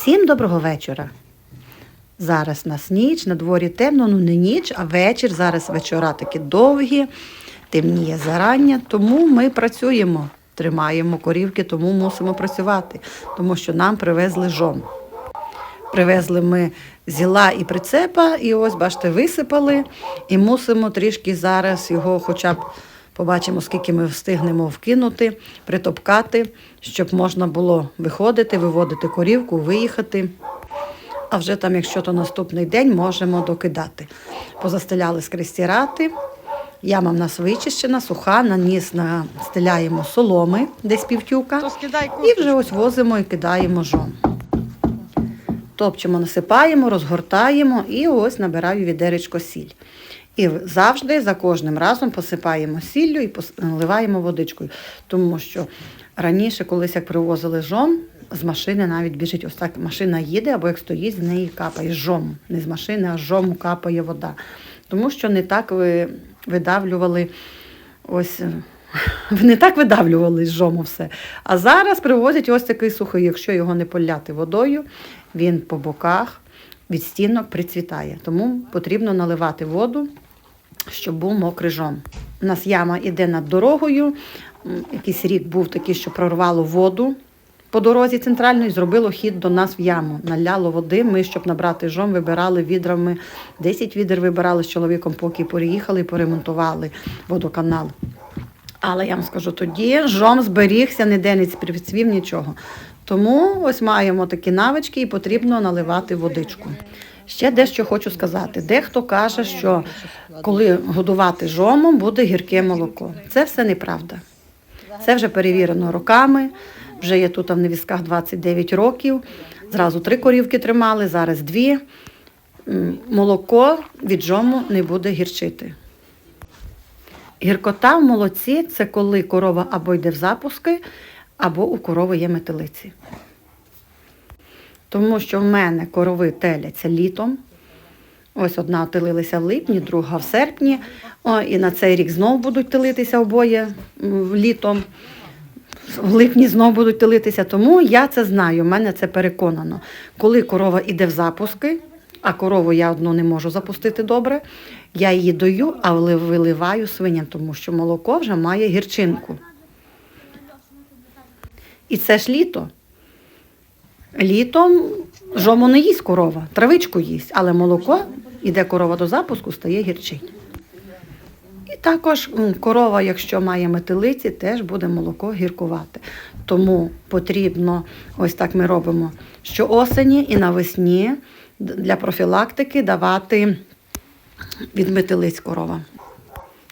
Всім доброго вечора. Зараз нас ніч, на дворі темно, ну не ніч, а вечір. Зараз вечора такі довгі, темніє зарання, тому ми працюємо, тримаємо корівки, тому мусимо працювати, тому що нам привезли жом. Привезли ми зіла і прицепа, і ось, бачите, висипали, і мусимо трішки зараз його хоча б побачимо, скільки ми встигнемо вкинути, притопкати, щоб можна було виходити, виводити корівку, виїхати. А вже там, якщо то наступний день, можемо докидати. Позастеляли скрестірати. Яма в нас вичищена, суха, на ніс настеляємо соломи, десь півтюка. І вже ось возимо і кидаємо жом. Топчемо, насипаємо, розгортаємо і ось набираю відеречко сіль. І завжди за кожним разом посипаємо сіллю і наливаємо водичкою. Тому що раніше, колись як привозили жом, з машини навіть біжить ось так машина їде, або як стоїть, з неї капає з жому. Не з машини, а з жому капає вода. Тому що не так ви видавлювали ось. не так видавлювали з жому все. А зараз привозять ось такий сухий. Якщо його не поляти водою, він по боках від стінок прицвітає. Тому потрібно наливати воду, щоб був мокрий жом. У нас яма йде над дорогою. Якийсь рік був такий, що прорвало воду по дорозі центральної, зробило хід до нас в яму. Наляло води. Ми, щоб набрати жом, вибирали відрами. 10 відер вибирали з чоловіком, поки переїхали і поремонтували водоканал. Але я вам скажу, тоді жом зберігся, ніде не прицвів нічого. Тому ось маємо такі навички і потрібно наливати водичку. Ще дещо хочу сказати. Дехто каже, що коли годувати жомом, буде гірке молоко. Це все неправда. Це вже перевірено роками. Вже є тут в невісках 29 років. Зразу три корівки тримали, зараз дві. Молоко від жому не буде гірчити. Гіркота в молоці це коли корова або йде в запуски, або у корови є метелиці. Тому що в мене корови теляться літом. Ось одна тилилася в липні, друга в серпні. О, і на цей рік знову будуть тилитися обоє літом. В липні знову будуть тилитися. Тому я це знаю, в мене це переконано. Коли корова йде в запуски, а корову я одну не можу запустити добре, я її дою, але виливаю свиням, тому що молоко вже має гірчинку. І це ж літо. Літом жому не їсть корова, травичку їсть, але молоко, іде корова до запуску, стає гірчить. І також корова, якщо має метелиці, теж буде молоко гіркувати. Тому потрібно, ось так ми робимо, що осені і навесні для профілактики давати від метелиць корова.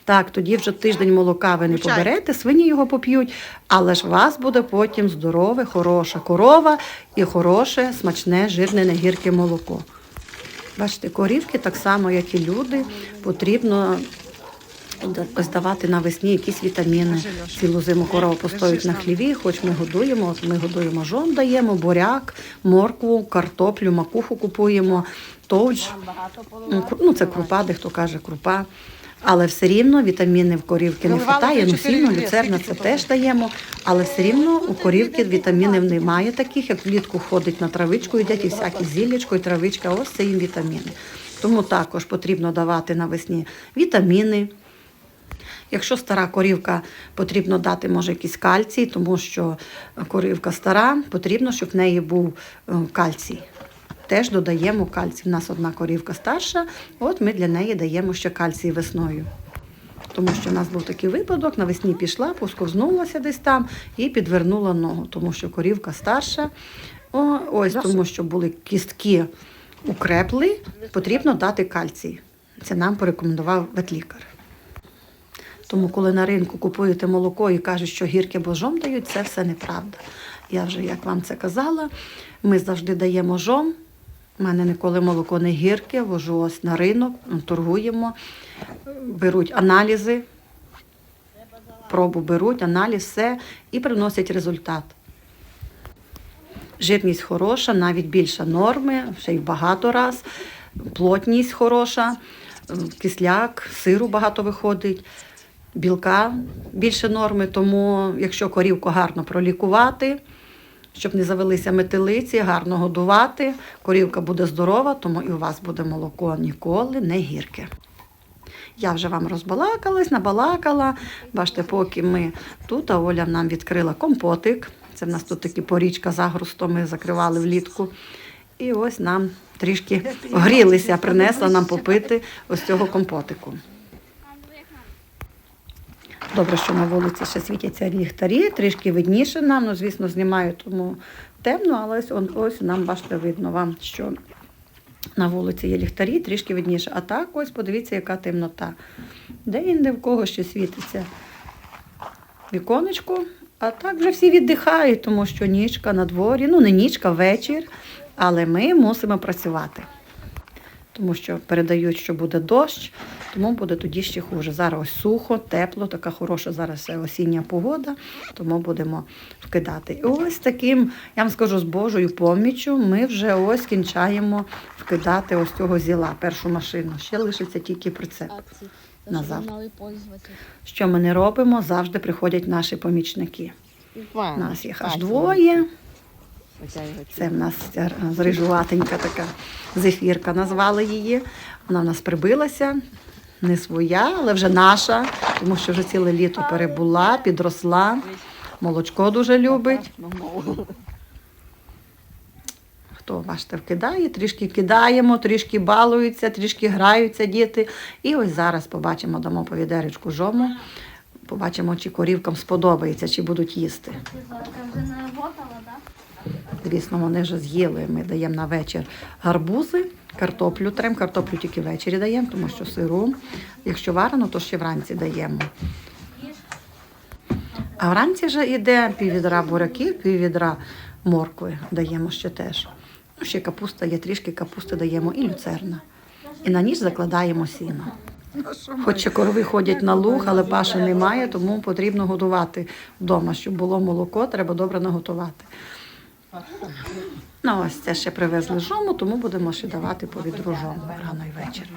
Так, тоді вже тиждень молока ви не поберете, свині його поп'ють, але ж у вас буде потім здорове, хороша корова і хороше, смачне, жирне, негірке молоко. Бачите, корівки так само, як і люди, потрібно да- ось давати навесні якісь вітаміни. Цілу зиму корова постоїть на хліві, хоч ми годуємо. От ми годуємо жон, даємо, буряк, моркву, картоплю, макуху купуємо, товч. Ну, Ну, це крупа, дехто каже крупа. Але все рівно вітаміни в корівки не вистачає. Ну, відри, люцерна це теж даємо, але все рівно у корівки вітамінів немає таких, як влітку ходить на травичку, їдять і всякі зіллячко і травичка, ось це їм вітаміни. Тому також потрібно давати навесні вітаміни. Якщо стара корівка, потрібно дати, може, якийсь кальцій, тому що корівка стара, потрібно, щоб в неї був е, кальцій. Теж додаємо кальцій. У нас одна корівка старша, от ми для неї даємо ще кальцій весною. Тому що в нас був такий випадок, навесні пішла, посковзнулася десь там і підвернула ногу, тому що корівка старша. О, ось тому, що були кістки укрепли, потрібно дати кальцій. Це нам порекомендував ветлікар. Тому, коли на ринку купуєте молоко і кажуть, що гірке божом дають, це все неправда. Я вже як вам це казала, ми завжди даємо жом. У мене ніколи молоко не гірке, вожу ось на ринок, торгуємо, беруть аналізи, пробу беруть, аналіз, все і приносять результат. Жирність хороша, навіть більша норми, ще й багато раз. Плотність хороша, кисляк, сиру багато виходить, білка більше норми. Тому, якщо корівку гарно пролікувати, щоб не завелися метелиці, гарно годувати. Корівка буде здорова, тому і у вас буде молоко ніколи не гірке. Я вже вам розбалакалась, набалакала. Бачите, поки ми тут, а Оля нам відкрила компотик. Це в нас тут такі порічка загрустом ми закривали влітку. І ось нам трішки грілися, принесла нам попити ось цього компотику. Добре, що на вулиці ще світяться ліхтарі, трішки видніше нам, ну, звісно, знімаю, тому темно, але ось, ось нам, бачите, видно вам, що на вулиці є ліхтарі, трішки видніше. А так ось подивіться, яка темнота. Де інде в кого ще світиться віконечко, а так вже всі віддихають, тому що нічка на дворі, ну не нічка, вечір, але ми мусимо працювати. Тому що передають, що буде дощ, тому буде тоді ще хуже. Зараз ось сухо, тепло, така хороша зараз осіння погода, тому будемо вкидати. І ось таким, я вам скажу, з Божою поміччю ми вже ось кінчаємо вкидати ось цього зіла, першу машину. Ще лишиться тільки прицеп. Назад. Що ми не робимо, завжди приходять наші помічники. У нас їх аж двоє. Це в нас зрижуватенька така зефірка, назвали її. Вона в нас прибилася, не своя, але вже наша, тому що вже ціле літо перебула, підросла. Молочко дуже любить. Хто бачите, вкидає, трішки кидаємо, трішки балуються, трішки граються діти. І ось зараз побачимо, дамо по відеречку жому. Побачимо, чи корівкам сподобається, чи будуть їсти. Звісно, вони вже з'їли. Ми даємо на вечір гарбузи, картоплю трем. Картоплю тільки ввечері даємо, тому що сиру. Якщо варено, то ще вранці даємо. А вранці вже йде піввідра буряків, піввідра моркви даємо ще теж. Ну, ще капуста є, трішки капусти даємо і люцерна. І на ніч закладаємо сіно. Хоч корови ходять на луг, але паші немає, тому потрібно годувати вдома. Щоб було молоко, треба добре наготувати. Ну, ось це ще привезли жому, тому будемо ще давати по відро жому рано і вечір.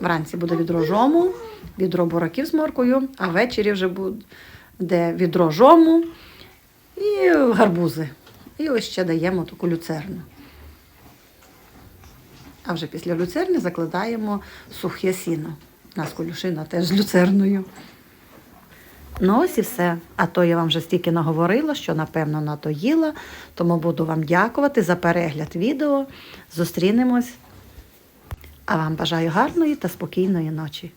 Вранці буде відро жому, відро бураків з моркою, а ввечері вже буде відро жому і гарбузи. І ось ще даємо таку люцерну. А вже після люцерни закладаємо сухе сіно. У нас колюшина теж з люцерною. Ну ось і все. А то я вам вже стільки наговорила, що напевно надоїла. Тому буду вам дякувати за перегляд відео. Зустрінемось. А вам бажаю гарної та спокійної ночі.